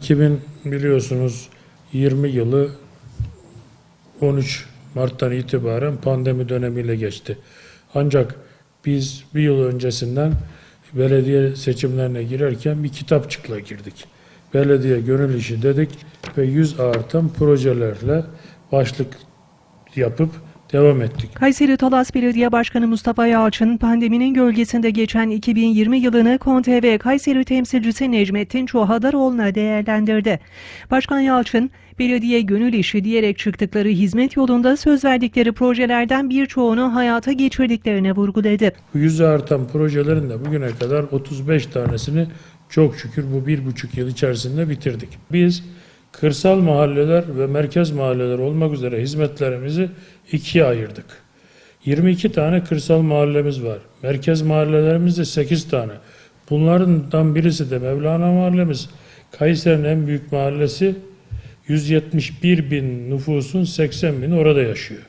2000 biliyorsunuz 20 yılı 13 Mart'tan itibaren pandemi dönemiyle geçti. Ancak biz bir yıl öncesinden belediye seçimlerine girerken bir kitapçıkla girdik. Belediye gönül işi dedik ve 100 artan projelerle başlık yapıp devam ettik. Kayseri Talas Belediye Başkanı Mustafa Yalçın, pandeminin gölgesinde geçen 2020 yılını Konte ve Kayseri temsilcisi Necmettin Çohadaroğlu'na değerlendirdi. Başkan Yalçın, belediye gönül işi diyerek çıktıkları hizmet yolunda söz verdikleri projelerden birçoğunu hayata geçirdiklerini vurguladı. Yüzü artan projelerin de bugüne kadar 35 tanesini çok şükür bu bir buçuk yıl içerisinde bitirdik. Biz kırsal mahalleler ve merkez mahalleler olmak üzere hizmetlerimizi ikiye ayırdık. 22 tane kırsal mahallemiz var. Merkez mahallelerimizde 8 tane. Bunlardan birisi de Mevlana mahallemiz. Kayseri'nin en büyük mahallesi 171 bin nüfusun 80 bini orada yaşıyor.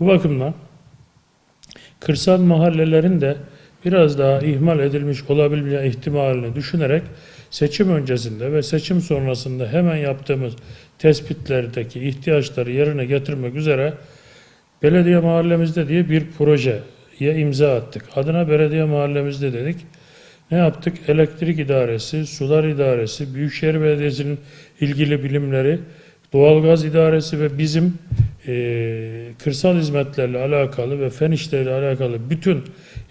Bu bakımdan kırsal mahallelerin de biraz daha ihmal edilmiş olabilme ihtimalini düşünerek seçim öncesinde ve seçim sonrasında hemen yaptığımız tespitlerdeki ihtiyaçları yerine getirmek üzere belediye mahallemizde diye bir projeye imza attık. Adına belediye mahallemizde dedik. Ne yaptık? Elektrik idaresi, sular idaresi, Büyükşehir Belediyesi'nin ilgili bilimleri, doğalgaz idaresi ve bizim eee, kırsal hizmetlerle alakalı ve fen işleriyle alakalı bütün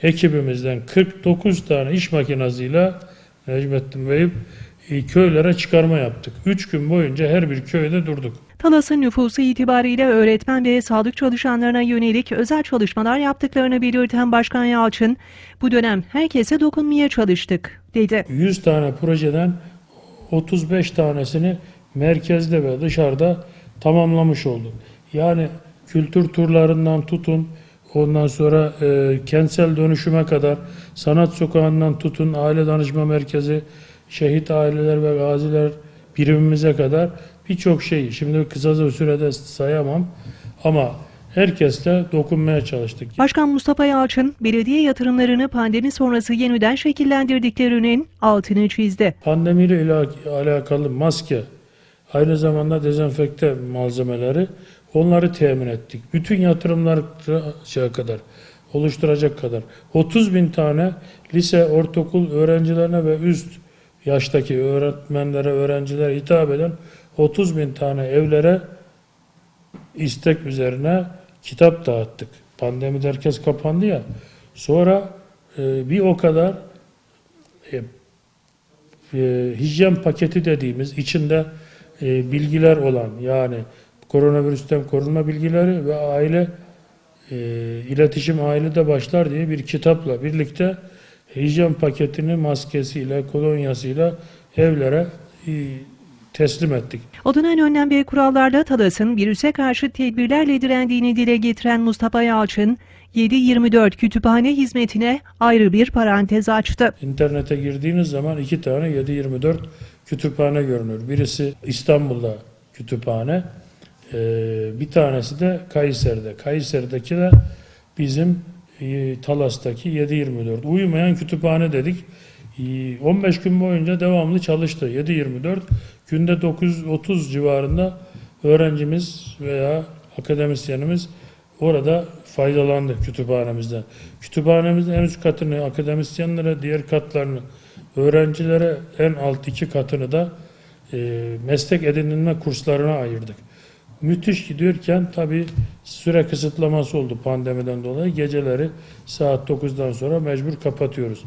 ekibimizden 49 tane iş makinasıyla Necmettin Bey'im e, köylere çıkarma yaptık. 3 gün boyunca her bir köyde durduk. Talas'ın nüfusu itibariyle öğretmen ve sağlık çalışanlarına yönelik özel çalışmalar yaptıklarını belirten Başkan Yalçın, bu dönem herkese dokunmaya çalıştık, dedi. 100 tane projeden 35 tanesini merkezde ve dışarıda tamamlamış olduk. Yani kültür turlarından tutun, ondan sonra e, kentsel dönüşüme kadar, sanat sokağından tutun, aile danışma merkezi, şehit aileler ve gaziler birimimize kadar birçok şeyi şimdi kısa bir sürede sayamam ama herkesle dokunmaya çalıştık. Başkan Mustafa Yalçın, belediye yatırımlarını pandemi sonrası yeniden şekillendirdiklerinin altını çizdi. Pandemiyle alakalı maske, aynı zamanda dezenfekte malzemeleri onları temin ettik. Bütün yatırımlar şeye kadar oluşturacak kadar 30 bin tane lise, ortaokul öğrencilerine ve üst yaştaki öğretmenlere, öğrencilere hitap eden 30 bin tane evlere istek üzerine kitap dağıttık. Pandemide herkes kapandı ya. Sonra e, bir o kadar e, e, hijyen paketi dediğimiz içinde e, bilgiler olan yani koronavirüsten korunma bilgileri ve aile e, iletişim ailede başlar diye bir kitapla birlikte hijyen paketini maskesiyle kolonyasıyla evlere e, teslim ettik. Alınan önlem ve kurallarla Talas'ın virüse karşı tedbirlerle direndiğini dile getiren Mustafa Yalçın, 7-24 kütüphane hizmetine ayrı bir parantez açtı. İnternete girdiğiniz zaman iki tane 7-24 kütüphane görünür. Birisi İstanbul'da kütüphane, e, bir tanesi de Kayseri'de. Kayseri'deki de bizim e, Talas'taki 7-24. Uyumayan kütüphane dedik. E, 15 gün boyunca devamlı çalıştı. 7-24 günde 930 civarında öğrencimiz veya akademisyenimiz orada faydalandı kütüphanemizden. Kütüphanemizin en üst katını akademisyenlere, diğer katlarını öğrencilere en alt iki katını da e, meslek edinilme kurslarına ayırdık. Müthiş gidiyorken tabii süre kısıtlaması oldu pandemiden dolayı. Geceleri saat 9'dan sonra mecbur kapatıyoruz.